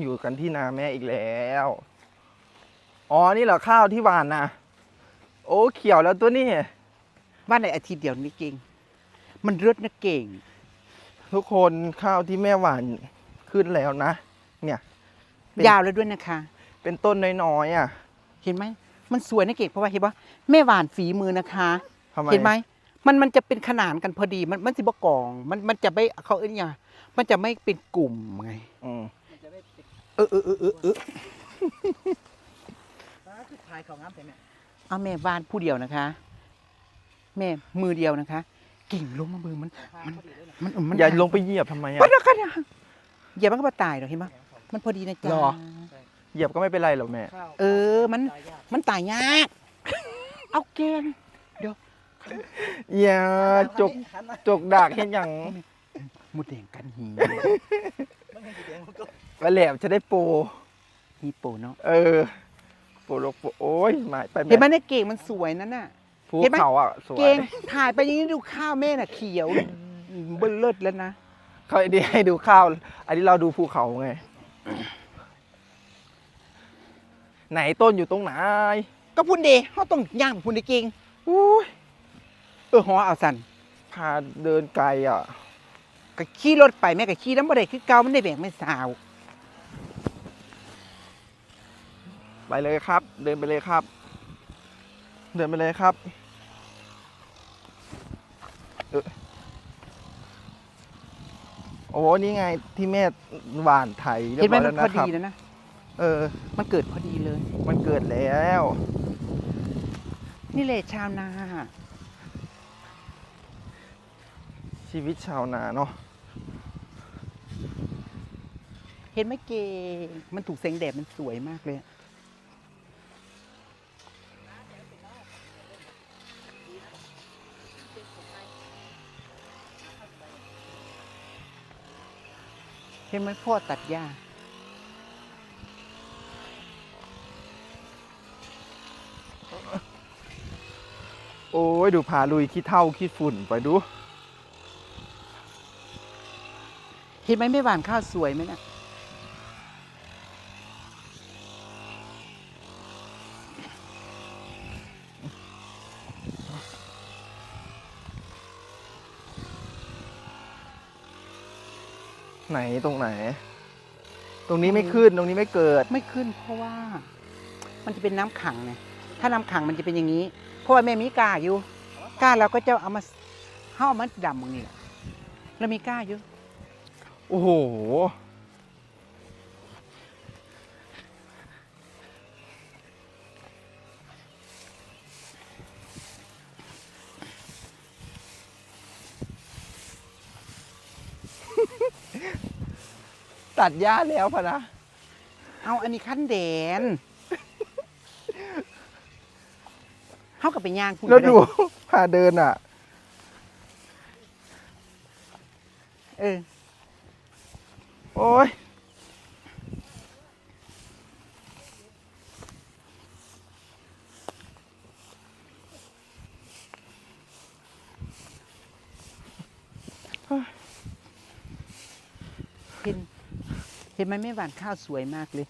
อยู่กันที่นาแม่อีกแล้ว อ๋อ นี่เหรอข้าวที่หวานนะโอ้เขียวแล้วตัวนี้ บ้านในอาทิตย์เดียวนี่เก่ง มันเลือดนะเก่ง ทุกคนข้าวที่แม่หวานขึ้นแล้วนะ เนี่ยเป็นยาวแล้วด้วยนะคะ เป็นต้นน้อยๆอะ เห็นไหม มันสวยนะเก่งเพราะว่าเห็นปะแม่หวานฝีมือนะคะ ทำไม เห็นไหม มันมันจะเป็นขนานกันพอดี มันมันสิบกอง มันมันจะไม่เขาเอ้ยอย่างมันจะไม่เป็นกลุ่มไง อืม เออเออเออเออเออเอาแม่วานผู้เดียวนะคะ แม่มือเดียวนะคะ กิ่งลงมามือมันมันมันมันอย่าลงไปเหยียบทำไมอะมันแล้วกันอะอย่ามันก็มาตายหรอกเห็นไหมมันพอดีนะจ๊ะหรอเหยียบก็ไม่เป็นไรหรอกแม่ เออมันมันตายยาก เอาเกณฑ์เดี๋ยวอย่าจกจกดากเห็นอย่างหมดแดงกันหี ไปแหลมจะได้โปรฮีโปเนาะเออ โปรโลกโปรโอ้ยมาไปเห็นไหมแม่ในเก่งมันสวยนั่นน่ะภูเห็นไหมเขาอะสวยเก่งถ่ายไปอย่างนี้ดูข้าวแม่น่ะเขียวเบิ้ลเลิศแล้วนะเขาดีให้ดูข้าว อันนี้เราดูภูเขาไง ไหนต้นอยู่ตรงไหน ก็พุ่นเดเขาต้องย่างพุ่นเดเก่งอุ้ยเออหอเอาสันพาเดินไกลอะก็ขี่รถไปแม่ก็ขี่น้ำบ่ได้คือเก่ามันได้แบกไม่สาว ไปเลยครับ เดินไปเลยครับ เดินไปเลยครับเออโอ้นี่ไงที่แม่หวานไถเรียเห็นบไหมร้อยมัแล้นวพอนะครับดีแล้วนะ เออ มันเกิดพอดีเลย มันเกิดแล้ว นี่แหละชาวนา ชีวิตชาวนาเนาะเห็นไหมเก่งมันถูกแสงแดดมันสวยมากเลยเห็นไหมพ่อตัดหญ้าโอ้ย ดูพาลุยขี้เท่าขี้ฝุ่นไปดู เห็นไหมไม่หวานข้าวสวยไหมน่ะ ไหนตรงไหน ตรงนี้ไม่ขึ้นตรงนี้ไม่เกิด ไม่ขึ้นเพราะว่า มันจะเป็นน้ำขังไงถ้าน้ำขังมันจะเป็นอย่างนี้ เพราะว่าแม่มีกาอยู่กาเราก็จะเอามาเข้าเอามาดำตรงนี้แหละแล้วมีกาอยู่ โอ้โห ตัดหญ้าแล้วพะนะ เอาอันนี้ขั้นแดนเข้ากับไปย่างพูแล้วดูก็ไพาเดินอะ เออ โอ้ยเห็น เห็นไหมแม่หวานข้าวสวยมากเลย